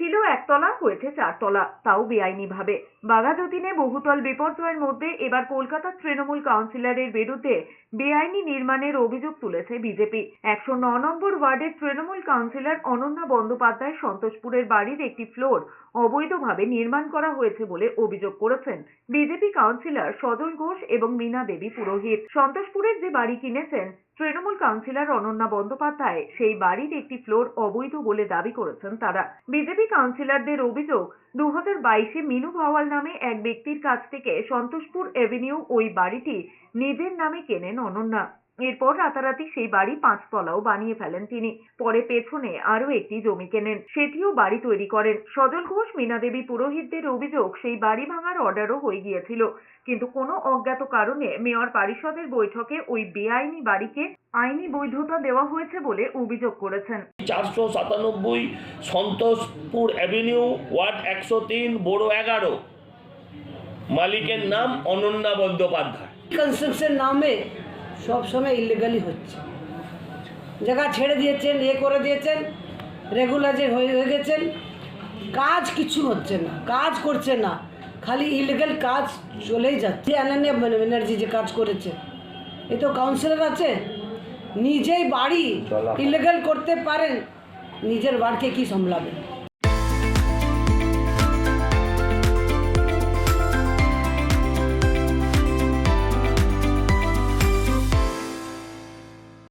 ছিল একতলা, হয়েছে চারতলা, তাও বেআইনিভাবে। বাঘাযতীনে বহুতল বিপর্যয়ের মধ্যে এবার কলকাতার তৃণমূল কাউন্সিলরের বিরুদ্ধে বেআইনি নির্মাণের অভিযোগ তুলেছে বিজেপি। একশো ন নম্বর ওয়ার্ডের তৃণমূল কাউন্সিলর অনন্যা বন্দ্যোপাধ্যায় সন্তোষপুরের বাড়ির একটি ফ্লোর অবৈধভাবে নির্মাণ করা হয়েছে বলে অভিযোগ করেছেন বিজেপি কাউন্সিলর সজল ঘোষ এবং মীনা দেবী পুরোহিত। সন্তোষপুরের যে বাড়ি কিনেছেন তৃণমূল কাউন্সিলর অনন্যা বন্দ্যোপাধ্যায় সেই বাড়ির একটি ফ্লোর অবৈধ বলে দাবি করেছেন তারা। বিজেপি কাউন্সিলরদের অভিযোগ দু হাজার বাইশে মিনু ভাওয়াল নামে এক ব্যক্তির কাছ থেকে সন্তোষপুর এভিনিউ ওই বাড়িটি নিজের নামে কেনেন অনন্যা। এরপর রাতারাতি সেই বাড়ি পাঁচতলাও বানিয়ে ফেলেন তিনি। পরে পেছনে আরও একটি জমি কেনেন সেটিও বাড়ি তৈরি করেন। সজল ঘোষ মীনা দেবী পুরোহিতদের অভিযোগ সেই বাড়ি ভাঙার অর্ডারও হয়ে গিয়েছিল। কিন্তু কোনো অজ্ঞাত কারণে মেয়র পারিষদের বৈঠকে ওই বেআইনি বাড়িকে আইনি বৈধতা দেওয়া হয়েছে বলে অভিযোগ করেছেন। চারশো সাতানব্বই সন্তোষপুর অ্যাভিনিউ ওয়ার্ড একশো তিন বড় এগারো। মালিকের নাম অনন্যা বন্দ্যোপাধ্যায়। কনস্ট্রাকশন নামে সব সময় ইলিগালি হচ্ছে। জায়গা ছেড়ে দিয়েছেন এ করে দিয়েছেন রেগুলার হয়ে হয়ে গেছেন কাজ কিছু হচ্ছে না কাজ করছে না খালি ইলিগাল কাজ চলেই যাচ্ছে। অনন্য ব্যানার্জি যে কাজ করেছে এ তো কাউন্সিলর আছে নিজেই বাড়ি ইলিগাল করতে পারেন নিজের বাড়িকে কি সামলাবেন?